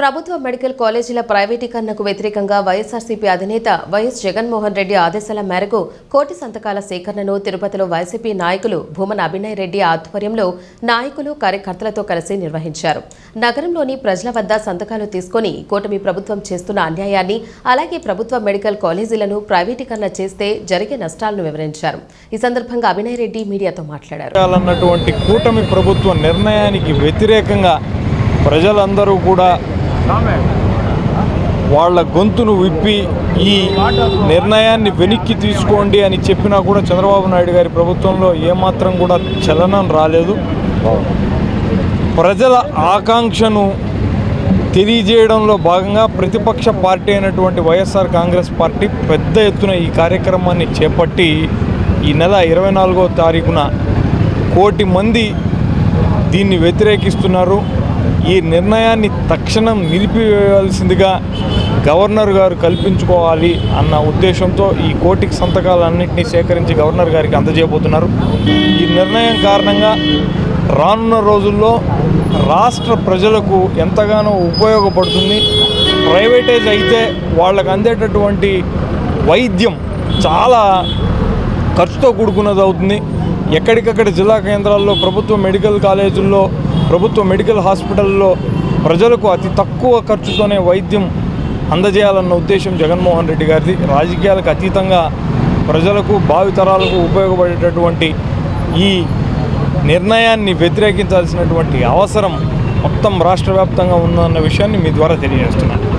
ప్రభుత్వ మెడికల్ కాలేజీల ప్రైవేటీకరణకు వ్యతిరేకంగా వైఎస్ఆర్సీపీ అధినేత వైఎస్ జగన్మోహన్ రెడ్డి ఆదేశాల మేరకు కోటి సంతకాల సేకరణను తిరుపతిలో వైసీపీ నాయకులు భూమన అభినయ్ రెడ్డి ఆధ్వర్యంలో నాయకులు కార్యకర్తలతో కలిసి నిర్వహించారు. నగరంలోని ప్రజల వద్ద సంతకాలు తీసుకొని కూటమి ప్రభుత్వం చేస్తున్న అన్యాయాన్ని అలాగే ప్రభుత్వ మెడికల్ కాలేజీలను ప్రైవేటీకరణ చేస్తే జరిగే నష్టాలను వివరించారు. ఈ సందర్భంగా అభినయ్ రెడ్డి మీడియాతో మాట్లాడారు. కూటమి ప్రభుత్వ నిర్ణయానికి వ్యతిరేకంగా ప్రజలందరూ కూడా వాళ్ళ గొంతును విప్పి ఈ నిర్ణయాన్ని వెనక్కి తీసుకోండి అని చెప్పినా కూడా చంద్రబాబు నాయుడు గారి ప్రభుత్వంలో ఏమాత్రం కూడా చలనం రాలేదు. ప్రజల ఆకాంక్షను తెలియజేయడంలో భాగంగా ప్రతిపక్ష పార్టీ అయినటువంటి వైఎస్ఆర్ కాంగ్రెస్ పార్టీ పెద్ద ఎత్తున ఈ కార్యక్రమాన్ని చేపట్టి ఈ నెల ఇరవై నాలుగో తారీఖున కోటి మంది దీన్ని వ్యతిరేకిస్తున్నారు. ఈ నిర్ణయాన్ని తక్షణం నిలిపివేయాల్సిందిగా గవర్నర్ గారు కల్పించుకోవాలి అన్న ఉద్దేశంతో ఈ కోటికి సంతకాలన్నింటినీ సేకరించి గవర్నర్ గారికి అందజేయబోతున్నారు. ఈ నిర్ణయం కారణంగా రానున్న రోజుల్లో రాష్ట్ర ప్రజలకు ఎంతగానో ఉపయోగపడుతుంది. ప్రైవేటైజ్ అయితే వాళ్ళకు అందేటటువంటి వైద్యం చాలా ఖర్చుతో కూడుకున్నది అవుతుంది ఎక్కడికక్కడ జిల్లా కేంద్రాల్లో ప్రభుత్వ మెడికల్ కాలేజీల్లో ప్రభుత్వ మెడికల్ హాస్పిటల్లో ప్రజలకు అతి తక్కువ ఖర్చుతోనే వైద్యం అందజేయాలన్న ఉద్దేశం జగన్మోహన్ రెడ్డి గారిది. రాజకీయాలకు అతీతంగా ప్రజలకు భావితరాలకు ఉపయోగపడేటటువంటి ఈ నిర్ణయాన్ని వ్యతిరేకించాల్సినటువంటి అవసరం మొత్తం రాష్ట్ర వ్యాప్తంగా ఉందన్న విషయాన్ని మీ ద్వారా తెలియజేస్తున్నాను.